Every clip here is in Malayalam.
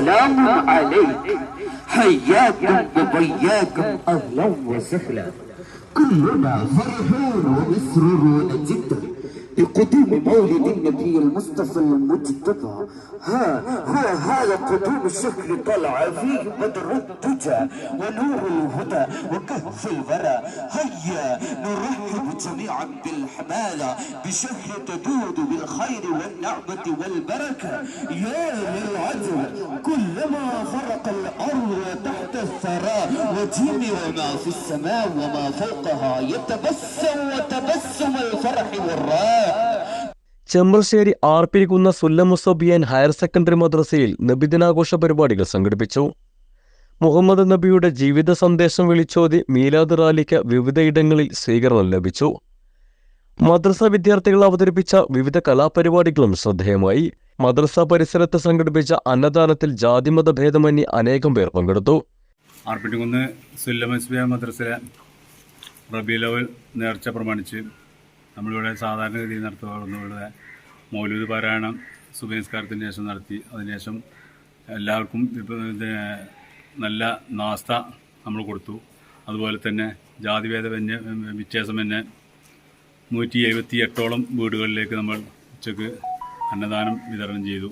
سلام عليك. حياكم وبياكم أهلا وسهلا. كلنا فرحون ومسرورون جدا. بقدوم مولد النبي المصطفى المجتبى. ها هو هذا قدوم الشكر طلع فيه بدر الدجى ونور الهدى وكهف الورى. هيا نرحب جميعا بالحمالة بشهر تدود بالخير والنعمة والبركة. يا للعجب كلما فرق الأرض تحت الثرى وجيم وما في السماء وما فوقها يتبسم وتبسم الفرح والراحة ചെമ്പ്രശ്ശേരി ആർപ്പിരിക്കുന്ന സുല്ലമുസബിയൻ ഹയർ സെക്കൻഡറി മദ്രസയിൽ നബിദിനാഘോഷ പരിപാടികൾ സംഘടിപ്പിച്ചു. മുഹമ്മദ് നബിയുടെ ജീവിത സന്ദേശം വിളിച്ചോതി മീലാദ് റാലിക്ക് വിവിധയിടങ്ങളിൽ സ്വീകരണം ലഭിച്ചു. മദ്രസ വിദ്യാർത്ഥികൾ അവതരിപ്പിച്ച വിവിധ കലാപരിപാടികളും ശ്രദ്ധേയമായി. മദ്രസ പരിസരത്ത് സംഘടിപ്പിച്ച അന്നദാനത്തിൽ ജാതിമത ഭേദമന്യേ അനേകം പേർ പങ്കെടുത്തു. ആർപ്പിട്ടുകുന്ന് സുല്ലമസ്ബിയ മദ്രസയിലെ റബീലവൽ ലെവൽ നേർച്ച പ്രമാണിച്ച് നമ്മളിവിടെ സാധാരണഗതിയിൽ ഇവിടെ മൗലൂദ് പാരായണം സുബഹിസ്കാരത്തിന് ശേഷം നടത്തി. അതിനുശേഷം എല്ലാവർക്കും നല്ല നാസ്ത നമ്മൾ കൊടുത്തു. അതുപോലെ തന്നെ ജാതിഭേദ വന്യ തന്നെ നൂറ്റി എഴുപത്തി എട്ടോളം വീടുകളിലേക്ക് നമ്മൾ ഉച്ചയ്ക്ക് അന്നദാനം വിതരണം ചെയ്തു.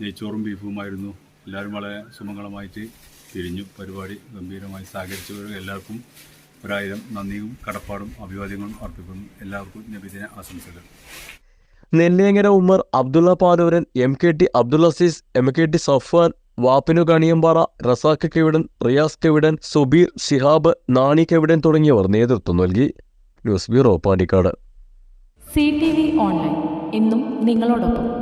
നെയ്ച്ചോറും ബീഫുമായിരുന്നു. എല്ലാവരും വളരെ സുമംഗളമായിട്ട് തിരിഞ്ഞു. പരിപാടി ഗംഭീരമായി സഹകരിച്ചവർ എല്ലാവർക്കും ഒരായിരം നന്ദിയും കടപ്പാടും അഭിവാദ്യങ്ങളും അർപ്പിക്കുന്നു. എല്ലാവർക്കും നബിദിന ആശംസകൾ. Nelliyangara Ummer Abdulla Paluran M K T Abdul Azeez M K T Safwan വാപ്പിനു Kaniyampara Razak Kevidan Riyas Kevidan Subeer Shihab Nani Kevidan തുടങ്ങിയവർ നേതൃത്വം നൽകി. News bureau Pandikkad. C T V online. എന്നും നിങ്ങളോടൊപ്പം.